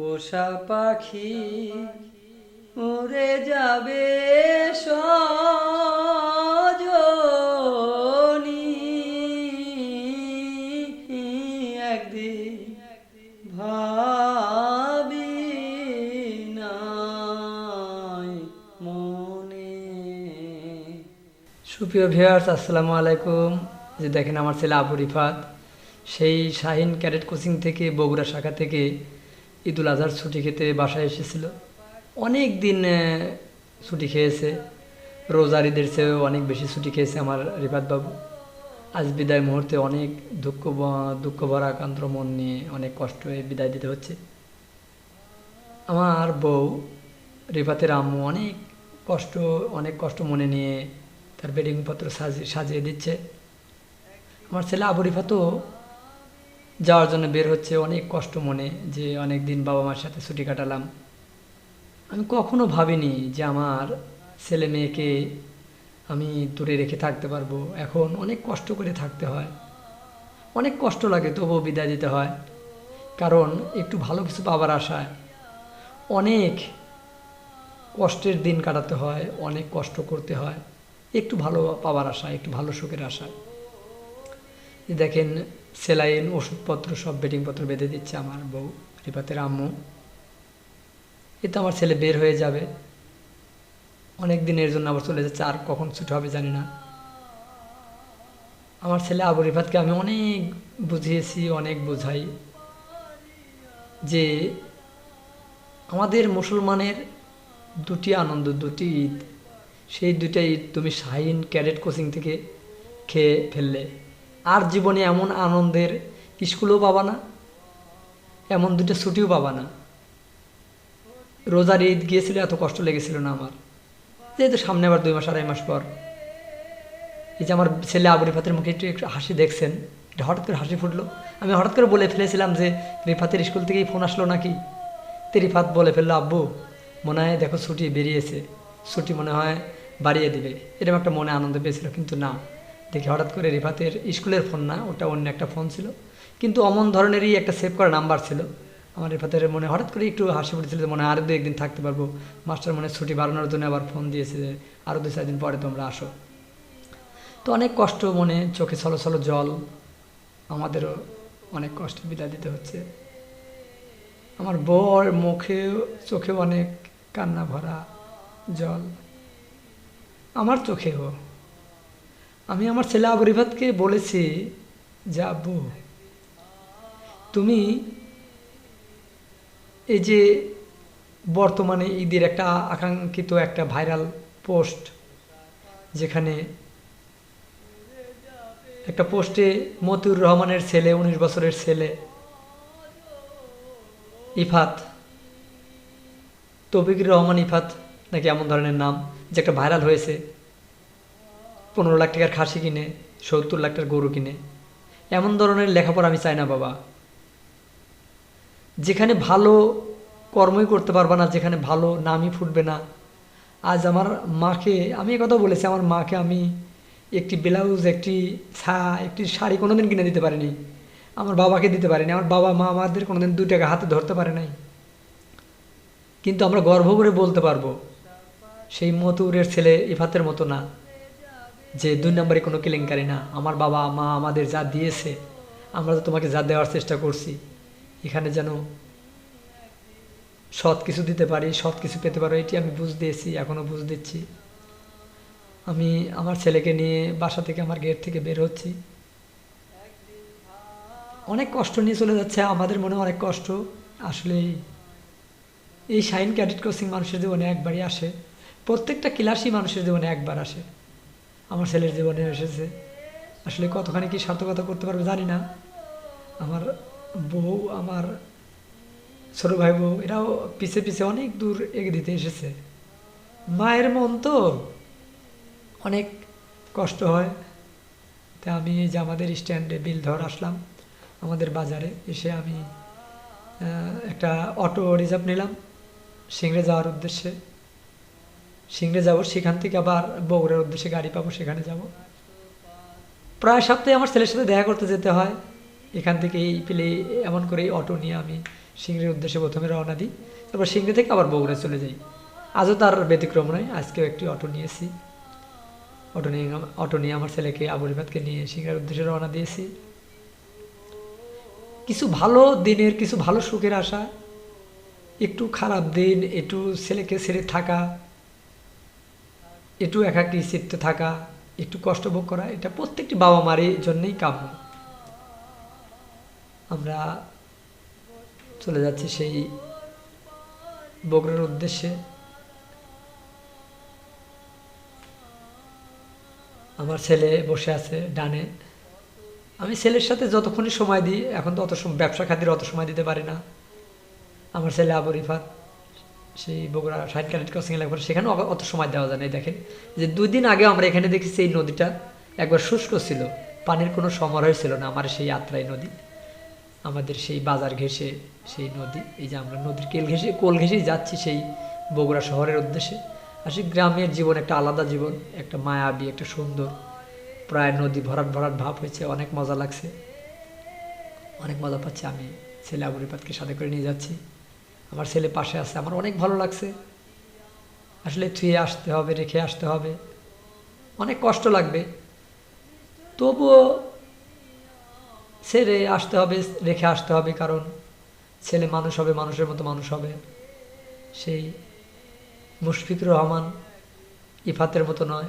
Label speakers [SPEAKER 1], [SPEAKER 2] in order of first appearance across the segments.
[SPEAKER 1] পোষা পাখি উড়ে যাবে সজনি। একদিন ভাবি নাই মনে। সুপ্রিয় ভিউয়ার্স, আসসালামু আলাইকুম। যে দেখেন আমার ছেলে আবু রিফাত, সেই শাহিন ক্যাডেট কোচিং থেকে বগুড়া শাখা থেকে ঈদুল আজহার ছুটি খেতে বাসায় এসেছিল। অনেক দিন ছুটি খেয়েছে। রোজার ঈদের চেয়েও অনেক বেশি ছুটি খেয়েছে আমার রিফাত বাবু। আজ বিদায় মুহূর্তে অনেক দুঃখ দুঃখ ভরা আকান্ত মন নিয়ে অনেক কষ্ট হয়ে বিদায় দিতে হচ্ছে। আমার বউ, রিফাতের আম্মু অনেক কষ্ট অনেক কষ্ট মনে নিয়ে তার বেডিংপত্র সাজিয়ে সাজিয়ে দিচ্ছে। আমার ছেলে আবু রিফাতও যাওয়ার জন্য বের হচ্ছে, অনেক কষ্ট মনে যে অনেক দিন বাবা মার সাথে ছুটি কাটালাম। আমি কখনো ভাবিনি যে আমার ছেলে মেয়েকে আমি দূরে রেখে থাকতে পারব। এখন অনেক কষ্ট করে থাকতে হয়। অনেক কষ্ট লাগে, তবুও বিদায় দিতে হয়। কারণ একটু ভালো কিছু পাবার আশায় অনেক কষ্টের দিন কাটাতে হয়, অনেক কষ্ট করতে হয়। একটু ভালো পাবার আশায়, একটু ভালো সুখের আশায়। দেখেন সেলাইন ওষুধপত্র, সব বেডিংপত্র বেঁধে দিচ্ছে আমার বউ, রিপাতের আম্মু। এতে আমার ছেলে বের হয়ে যাবে। অনেক দিনের জন্য আবার চলে যাচ্ছে, আর কখন ছুটি হবে জানি না। আমার ছেলে আবু রিফাতকে আমি অনেক বুঝিয়েছি, অনেক বোঝাই যে আমাদের মুসলমানের দুটি আনন্দ, দুটি ঈদ। সেই দুইটা ঈদ তুমি শাহিন ক্যাডেট কোচিং থেকে খেয়ে ফেললে। আর জীবনে এমন আনন্দের স্কুলেও পাবা না, এমন দুটো ছুটিও পাবা না। রোজার ঈদ গিয়েছিল, এত কষ্ট লেগেছিল না আমার। যেহেতু সামনে আবার দুই মাস, আড়াই মাস পর। এই যে আমার ছেলে আবু রিফাতের মুখে একটু একটু হাসি দেখছেন এটা হঠাৎ করে হাসি ফুটলো। আমি হঠাৎ করে বলে ফেলেছিলাম যে, রিফাতের স্কুল থেকেই ফোন আসলো নাকি? তো রিফাত বলে ফেলল, আব্বু, মনে হয় দেখো ছুটি বেরিয়েছে। ছুটি মনে হয় বাড়িয়ে দিবে। এরকম একটা মনে আনন্দ পেয়েছিল, কিন্তু না। দেখি হঠাৎ করে রিফাতের স্কুলের ফোন না, ওটা অন্য একটা ফোন ছিল। কিন্তু অমন ধরনেরই একটা সেভ করা নাম্বার ছিল। আমার রিফাতের মনে হঠাৎ করে একটু হাসি যে মনে আরও দু একদিন থাকতে পারব। মাস্টার মনে ছুটি বাড়ানোর জন্য আবার ফোন দিয়েছে যে আরও দু চার দিন পরে তোমরা আসো। তো অনেক কষ্ট মনে, চোখে ছলো ছলো জল। আমাদেরও অনেক কষ্ট বিদায় দিতে হচ্ছে। আমার বর মুখে চোখে অনেক কান্না ভরা জল। আমার চোখেও। আমি আমার ছেলে আবু রিফাতকে বলেছি যে, আব্বু, তুমি এই যে বর্তমানে ঈদের একটা আকাঙ্ক্ষিত একটা ভাইরাল পোস্ট যেখানে একটা পোস্টে মতিউর রহমানের ছেলে, উনিশ বছরের ছেলে, ইফাত তৌফিকুর রহমান ইফাত, নাকি এমন ধরনের নাম, যে একটা ভাইরাল হয়েছে পনেরো লাখ টাকার খাসি কিনে, সত্তর লাখ টাকার গরু কিনে। এমন ধরনের লেখাপড়া আমি চাই না, বাবা। যেখানে ভালো কর্মই করতে পারবা না, যেখানে ভালো নামই ফুটবে না। আজ আমার মাকে, আমি কথা বলেছি, আমার মাকে আমি একটি ব্লাউজ, একটি ছা, একটি শাড়ি কোনোদিন কিনে দিতে পারিনি। আমার বাবাকে দিতে পারিনি। আমার বাবা, মা আমাদের কোনোদিন দু টাকা হাতে ধরতে পারে নাই। কিন্তু আমরা গর্ব করে বলতে পারব, সেই মতুরের ছেলে ইফাতের মতো না। যে দুই নম্বরে কোনো কেলেঙ্কারি না। আমার বাবা, মা আমাদের যা দিয়েছে। আমরা তো তোমাকে যা দেওয়ার চেষ্টা করছি। এখানে যেন সৎ কিছু দিতে পারি, সৎ কিছু পেতে পারো, এটি আমি বুঝ দিয়েছি এখনও বুঝ দিচ্ছি। আমি আমার ছেলেকে নিয়ে বাসা থেকে আমার গেট থেকে বের হচ্ছি। অনেক কষ্ট নিয়ে চলে যাচ্ছে, আমাদের মনে অনেক কষ্ট। আসলে এই শাইন ক্যাডেট কোচিং মানুষের জীবনে একবারই আসে। প্রত্যেকটা ক্লাসই মানুষের জীবনে একবার আসে। আমার ছেলের জীবনে এসেছে। আসলে কতখানি কি সার্থকতা করতে পারবে জানি না। আমার বউ, আমার ছোট ভাই বউ, এরাও পিছে পিছে অনেক দূর এগিয়ে দিতে এসেছে। মায়ের মন তো অনেক কষ্ট হয়। তা আমি যে আমাদের স্ট্যান্ডে বিল ধর আসলাম, আমাদের বাজারে এসে আমি একটা অটো রিজার্ভ নিলাম, সিংড়ে যাওয়ার উদ্দেশ্যে। সিংড়ে যাব, সেখান থেকে আবার বগুড়ার উদ্দেশ্যে গাড়ি পাবো, সেখানে যাব। প্রায় সপ্তাহে আমার ছেলের সাথে দেখা করতে যেতে হয়। এখান থেকে এই পেলে এমন করেই অটো নিয়ে আমি সিংড়ির উদ্দেশ্যে প্রথমে রওনা দিই। তারপর সিংড়ি থেকে আবার বগুড়া চলে যাই। আজও তার ব্যতিক্রম নয়, আজকেও একটি অটো নিয়েছি। অটো নিয়ে অটো নিয়ে আমার ছেলেকে আবুরিবাদকে নিয়ে সিংড়ার উদ্দেশ্যে রওনা দিয়েছি। কিছু ভালো দিনের, কিছু ভালো সুখের আশা, একটু খারাপ দিন, একটু ছেলেকে ছেড়ে থাকা একটু একাকী চিত্তে থাকা, একটু কষ্ট ভোগ করা, এটা প্রত্যেকটি বাবা মারই জন্যই কাম্য। আমরা চলে যাচ্ছি সেই বগুড়ার উদ্দেশ্যে। আমার ছেলে বসে আছে ডানে। আমি ছেলের সাথে যতক্ষণই সময় দিই, এখন তো অত ব্যবসা খাতির অত সময় দিতে পারি না। আমার ছেলে আবু রিফাত। সেই বগুড়া সাইড ক্যারেট ক্রসিং এলাকা সেখানেও অত- সময় দেওয়া যায় না দেখেন। যে দুই দিন আগে আমরা এখানে দেখেছি এই নদীটা একবার শুষ্ক ছিল, পানির কোনো সমারোহ ছিল না, আমার সেই আত্রাই নদী, আমাদের সেই বাজার ঘেঁষে সেই নদী, এই যে আমরা নদীর কেল ঘেঁষে, কোল ঘেঁষেই যাচ্ছি সেই বগুড়া শহরের উদ্দেশ্যে। আর সেই গ্রামের জীবন একটা আলাদা জীবন, একটা মায়াবী, একটা সুন্দর, প্রায় নদী ভরাট ভরাট ভাব হয়েছে, অনেক মজা লাগছে। অনেক মজা পাচ্ছি আমি ছেলে আবুরিপাতকে সাথে করে নিয়ে যাচ্ছি। আমার ছেলে পাশে আছে, আমার অনেক ভালো লাগছে। আসলে থুয়ে আসতে হবে, রেখে আসতে হবে। অনেক কষ্ট লাগবে। তবুও ছেড়ে আসতে হবে, রেখে আসতে হবে, কারণ ছেলে মানুষ হবে, মানুষের মতো মানুষ হবে। সেই মুশফিকুর রহমান ইফাতের মতো নয়,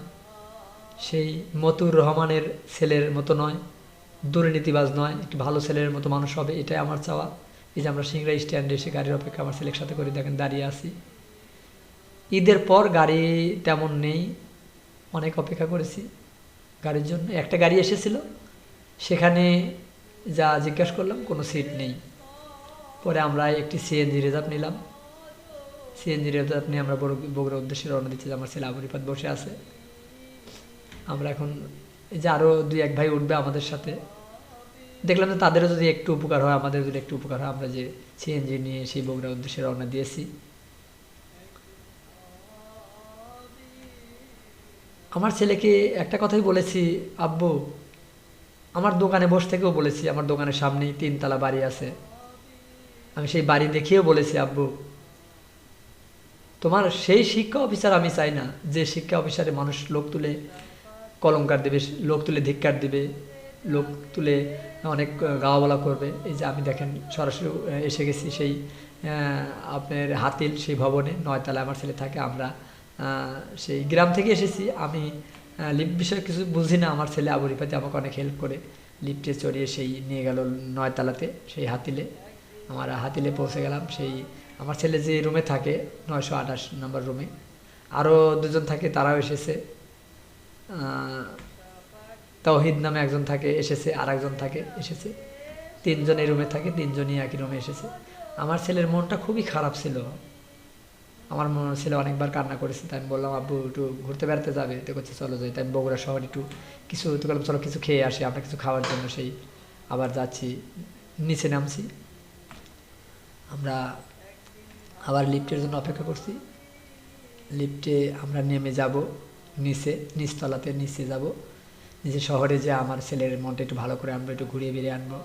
[SPEAKER 1] সেই মতুর রহমানের ছেলের মতো নয়, দুর্নীতিবাজ নয়, একটু ভালো ছেলের মতো মানুষ হবে, এটাই আমার চাওয়া। এই যে আমরা সিংড়া স্ট্যান্ডে এসে গাড়ির অপেক্ষা আমার ছেলের সাথে করে দেখেন, দাঁড়িয়ে আছি। ঈদের পর গাড়ি তেমন নেই, অনেক অপেক্ষা করেছি গাড়ির জন্য। একটা গাড়ি এসেছিল, সেখানে যা জিজ্ঞাসা করলাম, কোনো সিট নেই। পরে আমরা একটি সিএনজি রিজার্ভ নিলাম। সিএনজি রিজার্ভ নিয়ে আমরা বড় বগুড়ার উদ্দেশ্যে রওনা দিচ্ছি আমার ছেলে আবুরিপাত বসে আছে। আমরা এখন এই যে আরও দুই এক ভাই উঠবে আমাদের সাথে। দেখলাম যে তাদেরও যদি একটু উপকার হয় আমাদের যদি একটু উপকার হয়, আমরা যে সিএনজি নিয়ে সেই বগুড়ার উদ্দেশ্যে রওনা দিয়েছি। আমার ছেলেকে একটা কথাই বলেছি, আব্বু, আমার দোকানে বসে থেকেও বলেছি, আমার দোকানের সামনেই তিনতলা বাড়ি আছে। আমি সেই বাড়ি দেখিয়েও বলেছি, আব্বু, তোমার সেই শিক্ষা অফিসার আমি চাই না। যে শিক্ষা অফিসারে মানুষ লোক তুলে, কলঙ্কার দেবে, লোক তুলে ধিক্কার দেবে লোক তুলে অনেক গাওয়া বলা করবে। এই যে আমি দেখেন সরাসরি এসে গেছি সেই আপনার হাতিল সেই ভবনে নয়তলা আমার ছেলে থাকে, আমরা সেই গ্রাম থেকে এসেছি। আমি লিফ্ট বিষয়ে কিছু বুঝি না, আমার ছেলে আবুরিপাতে আমাকে অনেক হেল্প করে। লিফটে চড়িয়ে সেই নিয়ে গেল নয়তলাতে, সেই হাতিলে। আমার হাতিলে পৌঁছে গেলাম, সেই, আমার ছেলে যে রুমে থাকে, নয়শো আঠাশ নম্বর রুমে আরও দুজন থাকে, তারাও এসেছে। তাওহিদ নামে একজন থাকে, এসেছে আর একজন থাকে, এসেছে। তিনজন এই রুমে থাকে, তিনজনই একই রুমে এসেছে। আমার ছেলের মনটা খুবই খারাপ ছিল। আমার মনে ছেলে অনেকবার কান্না করেছে, তাই আমি বললাম, আব্বু, একটু ঘুরতে বেড়াতে যাবে? তো করছে চলো যাই। তাই বগুড়া শহর একটু কিছু, তো বললাম, চলো কিছু খেয়ে আসি, আমরা কিছু খাওয়ার জন্য সেই, আবার যাচ্ছি। নিচে নামছি। আমরা আবার লিফটের জন্য অপেক্ষা করছি। লিফটে আমরা নেমে যাব, নিচে, নিচতলাতে নিচে যাব। নিচে শহরে যে আমার ছেলের মনটা একটু ভালো করে আনব একটু ঘুরিয়ে বেরিয়ে আনব,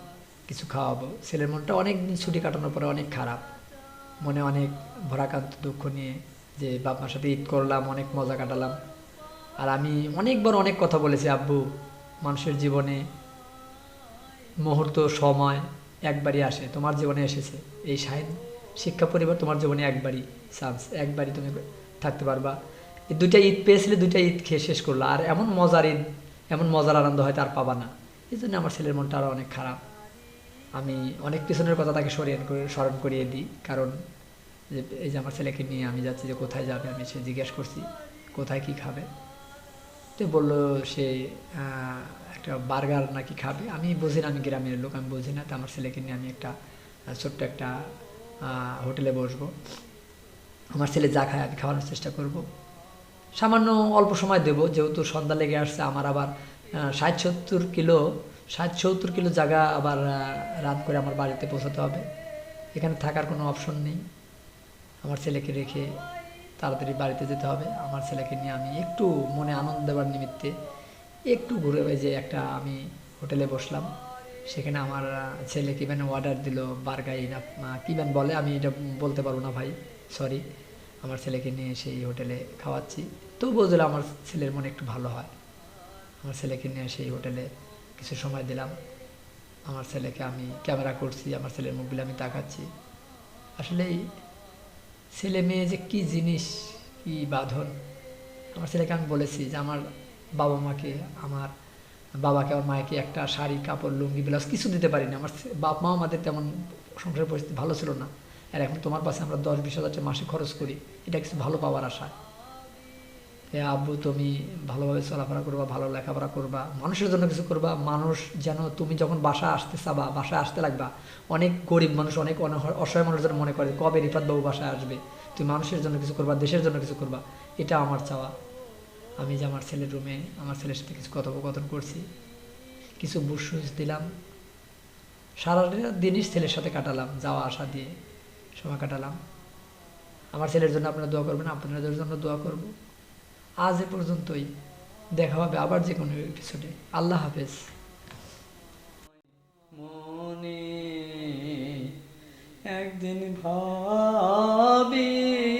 [SPEAKER 1] কিছু খাওয়াবো। ছেলের মনটা অনেক দিন ছুটি কাটানোর পরে অনেক খারাপ। মনে অনেক ভরাকান্ত দুঃখ নিয়ে যে বাপ মার সাথে ঈদ করলাম, অনেক মজা কাটালাম। আর আমি অনেকবার অনেক কথা বলেছি, আব্বু, মানুষের জীবনে মুহূর্ত, সময় একবারই আসে। তোমার জীবনে এসেছে। এই সাইন শিক্ষা পরিবার তোমার জীবনে একবারই চান্স একবারই তুমি থাকতে পারবা। এই দুইটা ঈদ পেয়েছিলে, দুইটা ঈদ খেয়ে শেষ করল। আর এমন মজার ঈদ এমন মজার আনন্দ হয়তো আর পাবা না। এই জন্য আমার ছেলের মনটা আরও অনেক খারাপ। আমি অনেক পিছনের কথা তাকে স্মরণ করে স্মরণ করিয়ে দিই। কারণ যে এই যে আমার ছেলেকে নিয়ে আমি যাচ্ছি যে কোথায় যাবে, আমি সে জিজ্ঞেস করছি, কোথায় কি খাবে? তো বলল সে একটা বার্গার নাকি খাবে? আমি বুঝি না, আমি গ্রামের লোক, আমি বুঝি না। তো আমার ছেলেকে নিয়ে আমি একটা ছোট্ট একটা হোটেলে বসবো। আমার ছেলে যা খায় আমি খাওয়ানোর চেষ্টা করব। সামান্য অল্প সময় দেবো যেহেতু সন্ধ্যা লেগে আসছে আমার আবার ষাট সত্তর কিলো ষাট সত্তর কিলো জায়গা আবার রাত করে আমার বাড়িতে পৌঁছাতে হবে। এখানে থাকার কোনো অপশন নেই। আমার ছেলেকে রেখে তাড়াতাড়ি বাড়িতে যেতে হবে। আমার ছেলেকে নিয়ে আমি একটু মনে আনন্দ দেওয়ার নিমিত্তে একটু ঘুরে যে একটা আমি হোটেলে বসলাম। সেখানে আমার ছেলে কি মানে অর্ডার দিল বার্গাই না আহ, বলে আমি এটা বলতে পারব না ভাই সরি আমার ছেলেকে নিয়ে সেই হোটেলে খাওয়াচ্ছি। তবুও দিলে আমার ছেলের মনে একটু ভালো হয়। আমার ছেলেকে নিয়ে সেই হোটেলে কিছু সময় দিলাম। আমার ছেলেকে আমি ক্যামেরা করছি, আমার ছেলের মুখগুলো আমি তাকাচ্ছি। আসলেই ছেলে মেয়ে যে কি জিনিস, কি বাঁধন, আমার ছেলেকে আমি বলেছি যে আমার বাবা মাকে, আমার বাবাকে, আমার মাকে একটা শাড়ি, কাপড়, লুঙ্গি, ব্লাউজ কিছু দিতে পারিনি। আমার বাপ মাও আমাদের তেমন সংসারের পরিস্থিতি ভালো ছিল না। আর এখন তোমার পাশে আমরা দশ বিশ হাজার মাসে খরচ করি, এটা কিছু ভালো পাওয়ার আশা। এ আব্বু, তুমি ভালোভাবে চলাফেরা করবা, ভালো লেখাপড়া করবা, মানুষের জন্য কিছু করবা, মানুষ যেন তুমি যখন বাসা আসতে চাবা, বাসায় আসতে লাগবা, অনেক গরিব মানুষ, অনেক অসহায় মানুষ যেন মনে করে কবে রিফাত বাবু বাসায় আসবে। তুমি মানুষের জন্য কিছু করবা, দেশের জন্য কিছু করবা, এটা আমার চাওয়া। আমি যে আমার ছেলের রুমে আমার ছেলের সাথে কিছু কথোপকথন করছি, কিছু বুসুস দিলাম, সারাটা দিনই ছেলের সাথে কাটালাম যাওয়া আসা দিয়ে। সময় কাটালাম। আমার ছেলের জন্য আপনারা দোয়া করবেন, আপনাদের জন্য দোয়া করব। আজ এ পর্যন্তই। দেখা হবে আবার যে কোনো এপিসোডে আল্লাহ হাফেজ। মনে একদিন ভাই